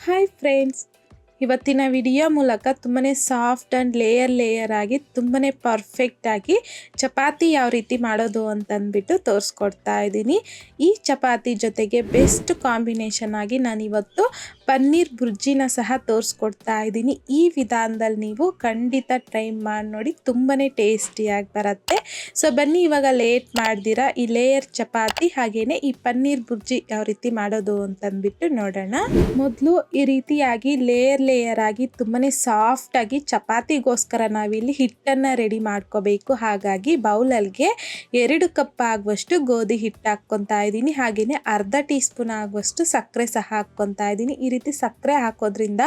Hi friends ಇವತ್ತಿನ video ಮೂಲಕ ತುಂಬಾ ಸಾಫ್ಟ್ ಆ್ಯಂಡ್ ಲೇಯರ್ ಲೇಯರ್ ಆಗಿ ತುಂಬಾ ಪರ್ಫೆಕ್ಟಾಗಿ ಚಪಾತಿ ಯಾವ ರೀತಿ ಮಾಡೋದು ಅಂತಂದ್ಬಿಟ್ಟು ತೋರಿಸ್ಕೊಡ್ತಾ ಇದ್ದೀನಿ. ಈ ಚಪಾತಿ ಜೊತೆಗೆ ಬೆಸ್ಟ್ ಕಾಂಬಿನೇಷನ್ ಆಗಿ ನಾನಿವತ್ತು ಪನ್ನೀರ್ ಬುರ್ಜಿನ ಸಹ ತೋರಿಸ್ಕೊಡ್ತಾ ಇದ್ದೀನಿ. ಈ ವಿಧಾನದಲ್ಲಿ ನೀವು ಖಂಡಿತ ಟ್ರೈ ಮಾಡಿ ನೋಡಿ ತುಂಬಾ ಟೇಸ್ಟಿಯಾಗಿ ಬರುತ್ತೆ. ಸೊ ಬನ್ನಿ ಇವಾಗ ಲೇಟ್ ಮಾಡ್ದಿರಾ ಈ ಲೇಯರ್ ಚಪಾತಿ ಹಾಗೇನೆ ಈ ಪನ್ನೀರ್ ಬುರ್ಜಿ ಯಾವ ರೀತಿ ಮಾಡೋದು ಅಂತಂದ್ಬಿಟ್ಟು ನೋಡೋಣ. ಮೊದಲು ಈ ರೀತಿಯಾಗಿ ಲೇಯರ್ ಲೇಯರ್ ಆಗಿ ಸಾಫ್ಟಾಗಿ ಸಾಫ್ಟ್ ಆಗಿ ಚಪಾತಿಗೋಸ್ಕರ ನಾವಿಲ್ಲಿ ಹಿಟ್ಟನ್ನು ರೆಡಿ ಮಾಡ್ಕೋಬೇಕು. ಹಾಗಾಗಿ ಬೌಲಲ್ಗೆ ಎರಡು ಕಪ್ ಆಗುವಷ್ಟು ಗೋಧಿ ಹಿಟ್ಟು ಹಾಕ್ಕೊತಾ ಇದ್ದೀನಿ. ಹಾಗೆಯೇ ಅರ್ಧ ಟೀ ಸ್ಪೂನ್ ಆಗುವಷ್ಟು ಸಕ್ಕರೆ ಸಹ ಹಾಕ್ಕೊತಾ ಇದ್ದೀನಿ. ಈ ರೀತಿ ಸಕ್ಕರೆ ಹಾಕೋದ್ರಿಂದ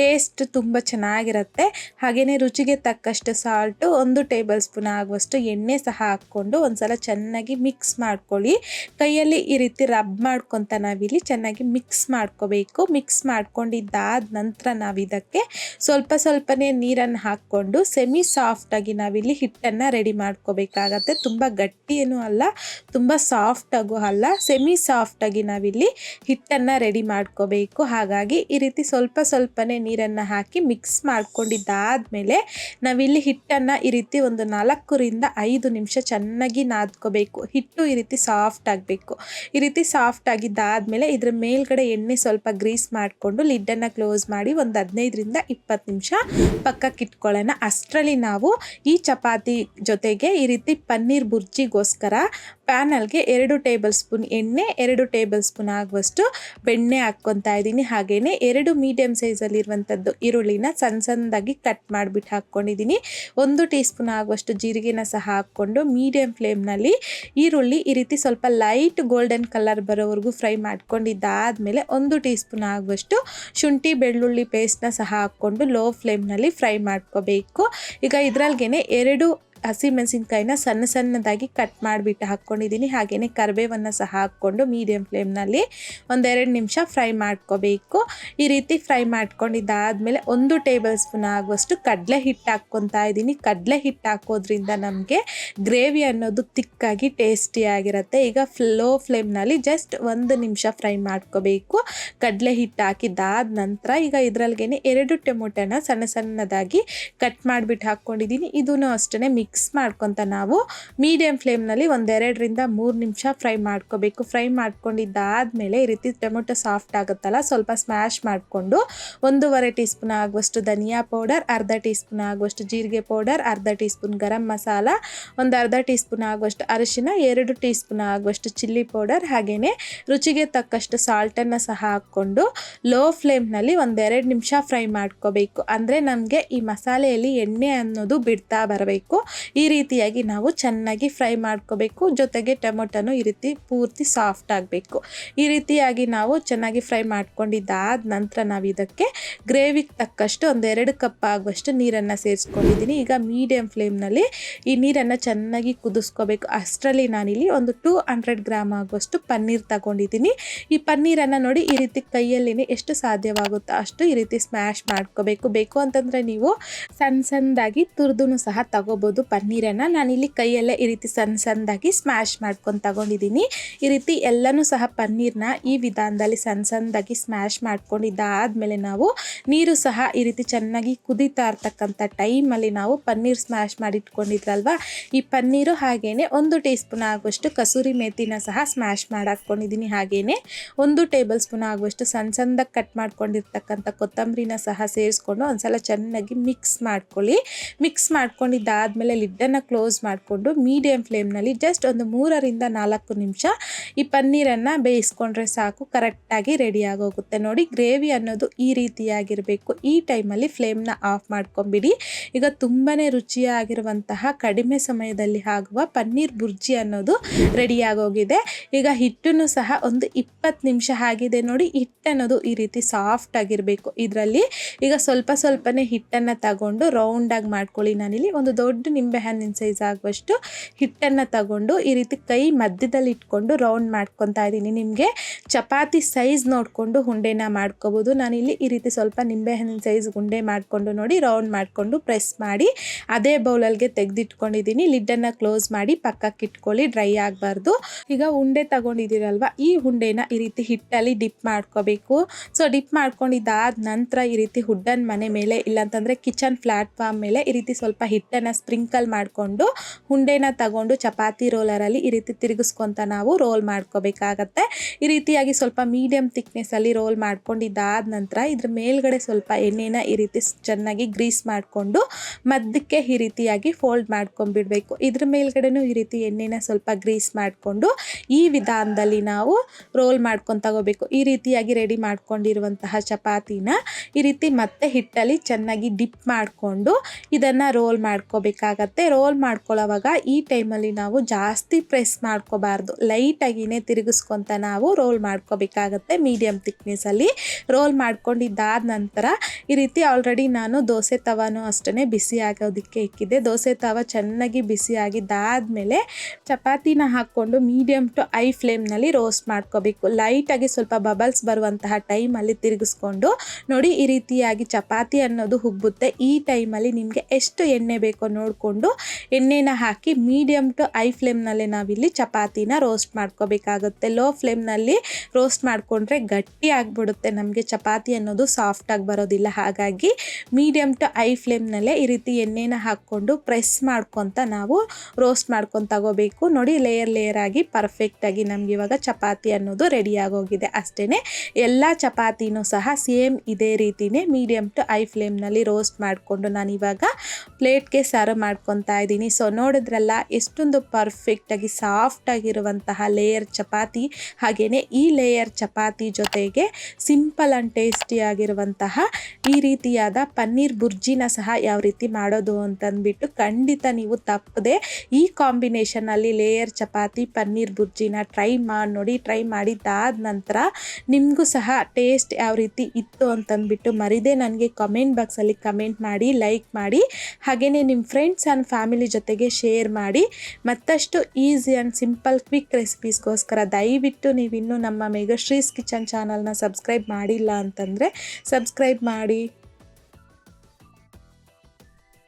ಟೇಸ್ಟ್ ತುಂಬ ಚೆನ್ನಾಗಿರುತ್ತೆ. ಹಾಗೆಯೇ ರುಚಿಗೆ ತಕ್ಕಷ್ಟು ಸಾಲ್ಟು ಒಂದು ಟೇಬಲ್ ಸ್ಪೂನ್ ಆಗುವಷ್ಟು ಎಣ್ಣೆ ಸಹ ಹಾಕ್ಕೊಂಡು ಒಂದ್ಸಲ ಚೆನ್ನಾಗಿ ಮಿಕ್ಸ್ ಮಾಡ್ಕೊಳ್ಳಿ. ಕೈಯಲ್ಲಿ ಈ ರೀತಿ ರಬ್ ಮಾಡ್ಕೊತ ನಾವಿಲ್ಲಿ ಚೆನ್ನಾಗಿ ಮಿಕ್ಸ್ ಮಾಡ್ಕೋಬೇಕು. ಮಿಕ್ಸ್ ಮಾಡ್ಕೊಂಡಿದ್ದಾದ ನಂತರ ನಾವು ಇದಕ್ಕೆ ಸ್ವಲ್ಪ ಸ್ವಲ್ಪನೇ ನೀರನ್ನು ಹಾಕ್ಕೊಂಡು ಸೆಮಿ ಸಾಫ್ಟಾಗಿ ನಾವಿಲ್ಲಿ ಹಿಟ್ಟನ್ನು ರೆಡಿ ಮಾಡ್ಕೋಬೇಕಾಗತ್ತೆ. ತುಂಬ ಗಟ್ಟಿಯೇನೂ ಏನೂ ಅಲ್ಲ, ತುಂಬ ಸಾಫ್ಟಾಗೂ ಅಲ್ಲ. ಸೆಮಿ ಸಾಫ್ಟಾಗಿ ನಾವಿಲ್ಲಿ ಹಿಟ್ಟನ್ನು ರೆಡಿ ಮಾಡ್ಕೋಬೇಕು. ಹಾಗಾಗಿ ಈ ರೀತಿ ಸ್ವಲ್ಪ ಸ್ವಲ್ಪನೇ ನೀರನ್ನು ಹಾಕಿ ಮಿಕ್ಸ್ ಮಾಡ್ಕೊಂಡಿದ್ದಾದಮೇಲೆ ನಾವಿಲ್ಲಿ ಹಿಟ್ಟನ್ನು ಈ ರೀತಿ ಒಂದು ನಾಲ್ಕರಿಂದ ಐದು ನಿಮಿಷ ಚೆನ್ನಾಗಿ ನಾದ್ಕೋಬೇಕು. ಹಿಟ್ಟು ಈ ರೀತಿ ಸಾಫ್ಟ್ ಆಗಬೇಕು. ಈ ರೀತಿ ಸಾಫ್ಟ್ ಆಗಿದ್ದಾದಮೇಲೆ ಇದ್ರ ಮೇಲ್ಗಡೆ ಎಣ್ಣೆ ಸ್ವಲ್ಪ ಗ್ರೀಸ್ ಮಾಡಿಕೊಂಡು ಲಿಡ್ಡನ್ನು ಕ್ಲೋಸ್ ಮಾಡಿ ಒಂದು ಹದಿನೈದರಿಂದ ಇಪ್ಪತ್ತು ನಿಮಿಷ ಪಕ್ಕಕ್ಕೆ ಇಟ್ಕೊಳ್ಳೋಣ. ಅಷ್ಟರಲ್ಲಿ ನಾವು ಈ ಚಪಾತಿ ಜೊತೆಗೆ ಈ ರೀತಿ ಪನ್ನೀರ್ ಬುರ್ಜಿಗೋಸ್ಕರ ಪ್ಯಾನಲ್ಗೆ ಎರಡು ಟೇಬಲ್ ಸ್ಪೂನ್ ಎಣ್ಣೆ, ಎರಡು ಟೇಬಲ್ ಸ್ಪೂನ್ ಆಗುವಷ್ಟು ಬೆಣ್ಣೆ ಹಾಕ್ಕೊತಾ ಇದ್ದೀನಿ. ಹಾಗೆಯೇ ಎರಡು ಮೀಡಿಯಮ್ ಸೈಜಲ್ಲಿರುವಂಥದ್ದು ಈರುಳ್ಳಿನ ಸಣ್ಣ ಸಣ್ಣದಾಗಿ ಕಟ್ ಮಾಡಿಬಿಟ್ಟು ಹಾಕ್ಕೊಂಡಿದ್ದೀನಿ. ಒಂದು ಟೀ ಸ್ಪೂನ್ ಆಗುವಷ್ಟು ಜೀರಿಗೆನ ಸಹ ಹಾಕ್ಕೊಂಡು ಮೀಡಿಯಮ್ ಫ್ಲೇಮ್ನಲ್ಲಿ ಈರುಳ್ಳಿ ಈ ರೀತಿ ಸ್ವಲ್ಪ ಲೈಟ್ ಗೋಲ್ಡನ್ ಕಲರ್ ಬರೋವರೆಗೂ ಫ್ರೈ ಮಾಡ್ಕೊಂಡಿದ್ದಾದಮೇಲೆ ಒಂದು ಟೀ ಸ್ಪೂನ್ ಆಗುವಷ್ಟು ಶುಂಠಿ ಬೆಳ್ಳುಳ್ಳಿ ಪೇಸ್ಟ್ನ ಸಹ ಹಾಕ್ಕೊಂಡು ಲೋ ಫ್ಲೇಮ್ನಲ್ಲಿ ಫ್ರೈ ಮಾಡ್ಕೋಬೇಕು. ಈಗ ಇದ್ರಲ್ಗೇನೆ ಎರಡು ಹಸಿಮೆಣಸಿನ್ಕಾಯಿನ ಸಣ್ಣ ಸಣ್ಣದಾಗಿ ಕಟ್ ಮಾಡಿಬಿಟ್ಟು ಹಾಕ್ಕೊಂಡಿದ್ದೀನಿ. ಹಾಗೆಯೇ ಕರಿಬೇವನ್ನು ಸಹ ಹಾಕ್ಕೊಂಡು ಮೀಡಿಯಮ್ ಫ್ಲೇಮ್ನಲ್ಲಿ ಒಂದೆರಡು ನಿಮಿಷ ಫ್ರೈ ಮಾಡ್ಕೋಬೇಕು. ಈ ರೀತಿ ಫ್ರೈ ಮಾಡ್ಕೊಂಡಿದ್ದಾದಮೇಲೆ ಒಂದು ಟೇಬಲ್ ಸ್ಪೂನ್ ಆಗುವಷ್ಟು ಕಡಲೆ ಹಿಟ್ಟು ಹಾಕ್ಕೊತಾ ಇದ್ದೀನಿ. ಕಡಲೆ ಹಿಟ್ಟು ಹಾಕೋದ್ರಿಂದ ನಮಗೆ ಗ್ರೇವಿ ಅನ್ನೋದು ತಿಕ್ಕಾಗಿ ಟೇಸ್ಟಿಯಾಗಿರುತ್ತೆ ಈಗ ಫ್ಲೋ ಫ್ಲೇಮ್ನಲ್ಲಿ ಜಸ್ಟ್ ಒಂದು ನಿಮಿಷ ಫ್ರೈ ಮಾಡ್ಕೋಬೇಕು. ಕಡಲೆ ಹಿಟ್ಟು ಹಾಕಿದ್ದಾದ ನಂತರ ಈಗ ಇದರಲ್ಲಿಗೆ ಎರಡು ಟೊಮೊಟೊನ ಸಣ್ಣ ಸಣ್ಣದಾಗಿ ಕಟ್ ಮಾಡಿಬಿಟ್ಟು ಹಾಕ್ಕೊಂಡಿದ್ದೀನಿ. ಇದೂ ಅಷ್ಟೇ ಮಿಕ್ಸ್ ಮಿಕ್ಸ್ ಮಾಡ್ಕೊತ ನಾವು ಮೀಡಿಯಮ್ ಫ್ಲೇಮ್ನಲ್ಲಿ ಒಂದೆರಡರಿಂದ ಮೂರು ನಿಮಿಷ ಫ್ರೈ ಮಾಡ್ಕೋಬೇಕು. ಫ್ರೈ ಮಾಡ್ಕೊಂಡಿದ್ದಾದಮೇಲೆ ಈ ರೀತಿ ಟೊಮೊಟೊ ಸಾಫ್ಟ್ ಆಗುತ್ತಲ್ಲ, ಸ್ವಲ್ಪ ಸ್ಮ್ಯಾಶ್ ಮಾಡಿಕೊಂಡು ಒಂದೂವರೆ ಟೀ ಸ್ಪೂನ್ ಆಗುವಷ್ಟು ಧನಿಯಾ ಪೌಡರ್ ಅರ್ಧ ಟೀ ಸ್ಪೂನ್ ಆಗುವಷ್ಟು ಜೀರಿಗೆ ಪೌಡರ್ ಅರ್ಧ ಟೀ ಸ್ಪೂನ್ ಗರಂ ಮಸಾಲ, ಒಂದು ಅರ್ಧ ಟೀ ಸ್ಪೂನ್ ಆಗುವಷ್ಟು ಅರಿಶಿನ ಎರಡು ಟೀ ಸ್ಪೂನ್ ಆಗುವಷ್ಟು ಚಿಲ್ಲಿ ಪೌಡರ್ ಹಾಗೆಯೇ ರುಚಿಗೆ ತಕ್ಕಷ್ಟು ಸಾಲ್ಟನ್ನು ಸಹ ಹಾಕ್ಕೊಂಡು ಲೋ ಫ್ಲೇಮ್ನಲ್ಲಿ ಒಂದೆರಡು ನಿಮಿಷ ಫ್ರೈ ಮಾಡ್ಕೋಬೇಕು. ಅಂದರೆ ನಮಗೆ ಈ ಮಸಾಲೆಯಲ್ಲಿ ಎಣ್ಣೆ ಅನ್ನೋದು ಬಿಡ್ತಾ ಬರಬೇಕು. ಈ ರೀತಿಯಾಗಿ ನಾವು ಚೆನ್ನಾಗಿ ಫ್ರೈ ಮಾಡ್ಕೋಬೇಕು. ಜೊತೆಗೆ ಟೊಮೊಟೊನು ಈ ರೀತಿ ಪೂರ್ತಿ ಸಾಫ್ಟ್ ಆಗಬೇಕು. ಈ ರೀತಿಯಾಗಿ ನಾವು ಚೆನ್ನಾಗಿ ಫ್ರೈ ಮಾಡ್ಕೊಂಡಿದ್ದಾದ ನಂತರ ನಾವು ಇದಕ್ಕೆ ಗ್ರೇವಿಗೆ ತಕ್ಕಷ್ಟು ಒಂದೆರಡು ಕಪ್ ಆಗುವಷ್ಟು ನೀರನ್ನು ಸೇರಿಸ್ಕೊಂಡಿದ್ದೀನಿ. ಈಗ ಮೀಡಿಯಮ್ ಫ್ಲೇಮ್ನಲ್ಲಿ ಈ ನೀರನ್ನು ಚೆನ್ನಾಗಿ ಕುದಿಸ್ಕೋಬೇಕು. ಅಷ್ಟರಲ್ಲಿ ನಾನಿಲ್ಲಿ ಒಂದು ಟೂ ಹಂಡ್ರೆಡ್ ಗ್ರಾಮ್ ಆಗುವಷ್ಟು ಪನ್ನೀರ್ ತಗೊಂಡಿದ್ದೀನಿ. ಈ ಪನ್ನೀರನ್ನು ನೋಡಿ ಈ ರೀತಿ ಕೈಯಲ್ಲಿನೇ ಎಷ್ಟು ಸಾಧ್ಯವಾಗುತ್ತೋ ಅಷ್ಟು ಈ ರೀತಿ ಸ್ಮ್ಯಾಶ್ ಮಾಡ್ಕೋಬೇಕು. ಬೇಕು ಅಂತಂದರೆ ನೀವು ಸಣ್ಣ ಸಣ್ಣದಾಗಿ ತುರಿದು ಸಹ ತಗೋಬೋದು. ಪನ್ನೀರನ್ನು ನಾನಿಲ್ಲಿ ಕೈಯಲ್ಲೇ ಈ ರೀತಿ ಸಣ್ಣ ಸಣ್ಣದಾಗಿ ಸ್ಮ್ಯಾಶ್ ಮಾಡ್ಕೊಂಡು ತಗೊಂಡಿದ್ದೀನಿ. ಈ ರೀತಿ ಎಲ್ಲನೂ ಸಹ ಪನ್ನೀರ್ನ ಈ ವಿಧಾನದಲ್ಲಿ ಸಣ್ಣ ಸಣ್ಣದಾಗಿ ಸ್ಮ್ಯಾಶ್ ಮಾಡ್ಕೊಂಡಿದ್ದಾದಮೇಲೆ ನಾವು ನೀರು ಸಹ ಈ ರೀತಿ ಚೆನ್ನಾಗಿ ಕುದೀತಾ ಇರ್ತಕ್ಕಂಥ ಟೈಮಲ್ಲಿ ನಾವು ಪನ್ನೀರ್ ಸ್ಮ್ಯಾಶ್ ಮಾಡಿಟ್ಕೊಂಡಿದ್ರಲ್ವ? ಈ ಪನ್ನೀರು ಹಾಗೇನೆ ಒಂದು ಟೀ ಸ್ಪೂನ್ ಆಗುವಷ್ಟು ಕಸೂರಿ ಮೇಥಿನ ಸಹ ಸ್ಮ್ಯಾಶ್ ಮಾಡಾಕ್ಕೊಂಡಿದ್ದೀನಿ ಹಾಗೇನೆ. ಒಂದು ಟೇಬಲ್ ಸ್ಪೂನ್ ಆಗುವಷ್ಟು ಸಣ್ಣ ಸಣ್ಣದಾಗಿ ಕಟ್ ಮಾಡ್ಕೊಂಡಿರ್ತಕ್ಕಂಥ ಕೊತ್ತಂಬರಿನ ಸಹ ಸೇರಿಸ್ಕೊಂಡು ಒಂದ್ಸಲ ಚೆನ್ನಾಗಿ ಮಿಕ್ಸ್ ಮಾಡ್ಕೊಳ್ಳಿ. ಮಿಕ್ಸ್ ಮಾಡ್ಕೊಂಡಿದ್ದಾದಮೇಲೆ ಲಿಡ್ಡನ್ನು ಕ್ಲೋಸ್ ಮಾಡಿಕೊಂಡು ಮೀಡಿಯಮ್ ಫ್ಲೇಮ್ನಲ್ಲಿ ಜಸ್ಟ್ ಒಂದು ಮೂರರಿಂದ ನಾಲ್ಕು ನಿಮಿಷ ಈ ಪನ್ನೀರನ್ನು ಬೇಯಿಸ್ಕೊಂಡ್ರೆ ಸಾಕು ಕರೆಕ್ಟಾಗಿ ರೆಡಿ ಆಗೋಗುತ್ತೆ. ನೋಡಿ ಗ್ರೇವಿ ಅನ್ನೋದು ಈ ರೀತಿಯಾಗಿರಬೇಕು. ಈ ಟೈಮಲ್ಲಿ ಫ್ಲೇಮ್ನ ಆಫ್ ಮಾಡ್ಕೊಂಬಿಡಿ. ಈಗ ತುಂಬಾ ರುಚಿಯಾಗಿರುವಂತಹ ಕಡಿಮೆ ಸಮಯದಲ್ಲಿ ಆಗುವ ಪನ್ನೀರ್ ಬುರ್ಜಿ ಅನ್ನೋದು ರೆಡಿಯಾಗೋಗಿದೆ ಈಗ ಹಿಟ್ಟನ್ನು ಸಹ ಒಂದು ಇಪ್ಪತ್ತು ನಿಮಿಷ ಆಗಿದೆ ನೋಡಿ ಹಿಟ್ಟು ಅನ್ನೋದು ಈ ರೀತಿ ಸಾಫ್ಟ್ ಆಗಿರಬೇಕು. ಇದರಲ್ಲಿ ಈಗ ಸ್ವಲ್ಪ ಸ್ವಲ್ಪನೇ ಹಿಟ್ಟನ್ನು ತಗೊಂಡು ರೌಂಡಾಗಿ ಮಾಡ್ಕೊಳ್ಳಿ. ನಾನಿಲ್ಲಿ ಒಂದು ದೊಡ್ಡ ನಿಮ್ಮ ನಿಂಬೆ ಹಣ್ಣಿನ ಸೈಜ್ ಆಗುವಷ್ಟು ಹಿಟ್ಟನ್ನು ತಗೊಂಡು ಈ ರೀತಿ ಕೈ ಮಧ್ಯದಲ್ಲಿ ಇಟ್ಕೊಂಡು ರೌಂಡ್ ಮಾಡ್ಕೊತಾ ಇದ್ದೀನಿ. ನಿಮಗೆ ಚಪಾತಿ ಸೈಜ್ ನೋಡಿಕೊಂಡು ಉಂಡೆನ ಮಾಡ್ಕೋಬೋದು. ನಾನಿಲ್ಲಿ ಈ ರೀತಿ ಸ್ವಲ್ಪ ನಿಂಬೆ ಹಣ್ಣಿನ ಸೈಜ್ ಉಂಡೆ ಮಾಡಿಕೊಂಡು ನೋಡಿ ರೌಂಡ್ ಮಾಡಿಕೊಂಡು ಪ್ರೆಸ್ ಮಾಡಿ ಅದೇ ಬೌಲಲ್ಗೆ ತೆಗೆದಿಟ್ಕೊಂಡಿದ್ದೀನಿ. ಲಿಡ್ಡನ್ನು ಕ್ಲೋಸ್ ಮಾಡಿ ಪಕ್ಕಕ್ಕೆ ಇಟ್ಕೊಳ್ಳಿ ಡ್ರೈ ಆಗಬಾರ್ದು. ಈಗ ಉಂಡೆ ತಗೊಂಡಿದ್ದೀರಲ್ವ, ಈ ಉಂಡೆನ ಈ ರೀತಿ ಹಿಟ್ಟಲ್ಲಿ ಡಿಪ್ ಮಾಡ್ಕೋಬೇಕು. ಸೊ ಡಿಪ್ ಮಾಡ್ಕೊಂಡಿದ್ದಾದ ನಂತರ ಈ ರೀತಿ ಹುಡ್ಡನ್ ಮನೆ ಮೇಲೆ, ಇಲ್ಲಾಂತಂದರೆ ಕಿಚನ್ ಪ್ಲಾಟ್ಫಾರ್ಮ್ ಮೇಲೆ ಈ ರೀತಿ ಸ್ವಲ್ಪ ಹಿಟ್ಟನ್ನು ಸ್ಪ್ರಿಂಕಲ್ ಮಾಡಿಕೊಂಡು ಹುಂಡೆನ ತಗೊಂಡು ಚಪಾತಿ ರೋಲರಲ್ಲಿ ಈ ರೀತಿ ತಿರುಗಿಸ್ಕೊತ ನಾವು ರೋಲ್ ಮಾಡ್ಕೋಬೇಕಾಗತ್ತೆ. ಈ ರೀತಿಯಾಗಿ ಸ್ವಲ್ಪ ಮೀಡಿಯಮ್ ಥಿಕ್ನೆಸ್ಸಲ್ಲಿ ರೋಲ್ ಮಾಡ್ಕೊಂಡಿದ್ದಾದ ನಂತರ ಇದ್ರ ಮೇಲ್ಗಡೆ ಸ್ವಲ್ಪ ಎಣ್ಣೆನ ಈ ರೀತಿ ಚೆನ್ನಾಗಿ ಗ್ರೀಸ್ ಮಾಡಿಕೊಂಡು ಮಧ್ಯಕ್ಕೆ ಈ ರೀತಿಯಾಗಿ ಫೋಲ್ಡ್ ಮಾಡ್ಕೊಂಡ್ಬಿಡ್ಬೇಕು ಇದ್ರ ಮೇಲ್ಗಡೆನೂ ಈ ರೀತಿ ಎಣ್ಣೆನ ಸ್ವಲ್ಪ ಗ್ರೀಸ್ ಮಾಡಿಕೊಂಡು ಈ ವಿಧಾನದಲ್ಲಿ ನಾವು ರೋಲ್ ಮಾಡ್ಕೊಂಡು ತಗೋಬೇಕು ಈ ರೀತಿಯಾಗಿ ರೆಡಿ ಮಾಡ್ಕೊಂಡಿರುವಂತಹ ಚಪಾತಿನ ಈ ರೀತಿ ಮತ್ತೆ ಹಿಟ್ಟಲ್ಲಿ ಚೆನ್ನಾಗಿ ಡಿಪ್ ಮಾಡಿಕೊಂಡು ಇದನ್ನು ರೋಲ್ ಮಾಡ್ಕೋಬೇಕಾಗತ್ತೆ. ರೋಲ್ ಮಾಡ್ಕೊಳ್ಳೋವಾಗ ಈ ಟೈಮಲ್ಲಿ ನಾವು ಜಾಸ್ತಿ ಪ್ರೆಸ್ ಮಾಡ್ಕೋಬಾರ್ದು. ಲೈಟಾಗಿನೇ ತಿರುಗಿಸ್ಕೊತ ನಾವು ರೋಲ್ ಮಾಡ್ಕೋಬೇಕಾಗತ್ತೆ ಮೀಡಿಯಮ್ ಥಿಕ್ನೆಸ್ಸಲ್ಲಿ ರೋಲ್ ಮಾಡ್ಕೊಂಡಿದ್ದಾದ ನಂತರ ಈ ರೀತಿ ಆಲ್ರೆಡಿ ನಾನು ದೋಸೆ ತವಾನು ಅಷ್ಟೇ ಬಿಸಿ ಆಗೋದಕ್ಕೆ ಇಕ್ಕಿದ್ದೆ. ದೋಸೆ ತವ ಚೆನ್ನಾಗಿ ಬಿಸಿ ಆಗಿದ್ದಾದಮೇಲೆ ಚಪಾತಿನ ಹಾಕ್ಕೊಂಡು ಮೀಡಿಯಮ್ ಟು ಐ ಫ್ಲೇಮ್ನಲ್ಲಿ ರೋಸ್ಟ್ ಮಾಡ್ಕೋಬೇಕು. ಲೈಟಾಗಿ ಸ್ವಲ್ಪ ಬಬಲ್ಸ್ ಬರುವಂತಹ ಟೈಮಲ್ಲಿ ತಿರುಗಿಸ್ಕೊಂಡು ನೋಡಿ ಈ ರೀತಿಯಾಗಿ ಚಪಾತಿ ಅನ್ನೋದು ಹುಬ್ಬುತ್ತೆ. ಈ ಟೈಮಲ್ಲಿ ನಿಮಗೆ ಎಷ್ಟು ಎಣ್ಣೆ ಬೇಕೋ ನೋಡಿಕೊಂಡು ಎಣ್ಣೆನ ಹಾಕಿ ಮೀಡಿಯಮ್ ಟು ಐ ಫ್ಲೇಮ್ನಲ್ಲೇ ನಾವಿಲ್ಲಿ ಚಪಾತಿನ ರೋಸ್ಟ್ ಮಾಡ್ಕೋಬೇಕಾಗುತ್ತೆ. ಲೋ ಫ್ಲೇಮ್ನಲ್ಲಿ ರೋಸ್ಟ್ ಮಾಡಿಕೊಂಡ್ರೆ ಗಟ್ಟಿ ಆಗಿಬಿಡುತ್ತೆ. ನಮಗೆ ಚಪಾತಿ ಅನ್ನೋದು ಸಾಫ್ಟಾಗಿ ಬರೋದಿಲ್ಲ. ಹಾಗಾಗಿ ಮೀಡಿಯಮ್ ಟು ಐ ಫ್ಲೇಮ್ನಲ್ಲೇ ಈ ರೀತಿ ಎಣ್ಣೆನ ಹಾಕ್ಕೊಂಡು ಪ್ರೆಸ್ ಮಾಡ್ಕೊತ ನಾವು ರೋಸ್ಟ್ ಮಾಡ್ಕೊಂಡು ತಗೋಬೇಕು. ನೋಡಿ ಲೇಯರ್ ಲೇಯರ್ ಆಗಿ ಪರ್ಫೆಕ್ಟಾಗಿ ನಮ್ಗೆ ಇವಾಗ ಚಪಾತಿ ಅನ್ನೋದು ರೆಡಿ ಆಗೋಗಿದೆ. ಅಷ್ಟೇ ಎಲ್ಲ ಚಪಾತಿನೂ ಸಹ ಸೇಮ್ ಇದೇ ರೀತಿನೇ ಮೀಡಿಯಮ್ ಟು ಐ ಫ್ಲೇಮ್ನಲ್ಲಿ ರೋಸ್ಟ್ ಮಾಡಿಕೊಂಡು ನಾನು ಇವಾಗ ಪ್ಲೇಟ್ಗೆ ಸರ್ವ್ ಮಾಡ್ಕೊತಾ ಇದ್ದೀನಿ. ಸೊ ನೋಡಿದ್ರಲ್ಲ, ಎಷ್ಟೊಂದು ಪರ್ಫೆಕ್ಟಾಗಿ ಸಾಫ್ಟಾಗಿರುವಂತಹ ಲೇಯರ್ ಚಪಾತಿ ಹಾಗೆಯೇ ಈ ಲೇಯರ್ ಚಪಾತಿ ಜೊತೆಗೆ ಸಿಂಪಲ್ ಆ್ಯಂಡ್ ಟೇಸ್ಟಿಯಾಗಿರುವಂತಹ ಈ ರೀತಿಯಾದ ಪನ್ನೀರ್ ಬುರ್ಜಿನ ಸಹ ಯಾವ ರೀತಿ ಮಾಡೋದು ಅಂತಂದ್ಬಿಟ್ಟು ಖಂಡಿತ ನೀವು ತಪ್ಪದೆ ಈ ಕಾಂಬಿನೇಷನಲ್ಲಿ ಲೇಯರ್ ಚಪಾತಿ, ಪನ್ನೀರ್ ಬುರ್ಜಿನ ಟ್ರೈ ಮಾಡಿ ನೋಡಿ ಟ್ರೈ ಮಾಡಿದ್ದಾದ ನಂತರ ನಿಮಗೂ ಸಹ ಟೇಸ್ಟ್ ಯಾವ ರೀತಿ ಇತ್ತು ಅಂತಂದ್ಬಿಟ್ಟು ಮರಿದೇ ನನಗೆ ಕಮೆಂಟ್ ಬಾಕ್ಸಲ್ಲಿ ಕಮೆಂಟ್ ಮಾಡಿ ಲೈಕ್ ಮಾಡಿ. ಹಾಗೆಯೇ ನಿಮ್ಮ ಫ್ರೆಂಡ್ಸ್ ಆ್ಯಂಡ್ ಫ್ಯಾಮಿಲಿ ಜೊತೆಗೆ ಶೇರ್ ಮಾಡಿ ಮತ್ತಷ್ಟು ಈಸಿ ಆ್ಯಂಡ್ ಸಿಂಪಲ್ ಕ್ವಿಕ್ ರೆಸಿಪೀಸ್ಗೋಸ್ಕರ ದಯವಿಟ್ಟು ನೀವಿನ್ನೂ ನಮ್ಮ ಮೆಗಾಶ್ರೀಸ್ ಕಿಚನ್ ಚಾನಲ್ನ ಸಬ್ಸ್ಕ್ರೈಬ್ ಮಾಡಿಲ್ಲ ಅಂತಂದರೆ ಸಬ್ಸ್ಕ್ರೈಬ್ ಮಾಡಿ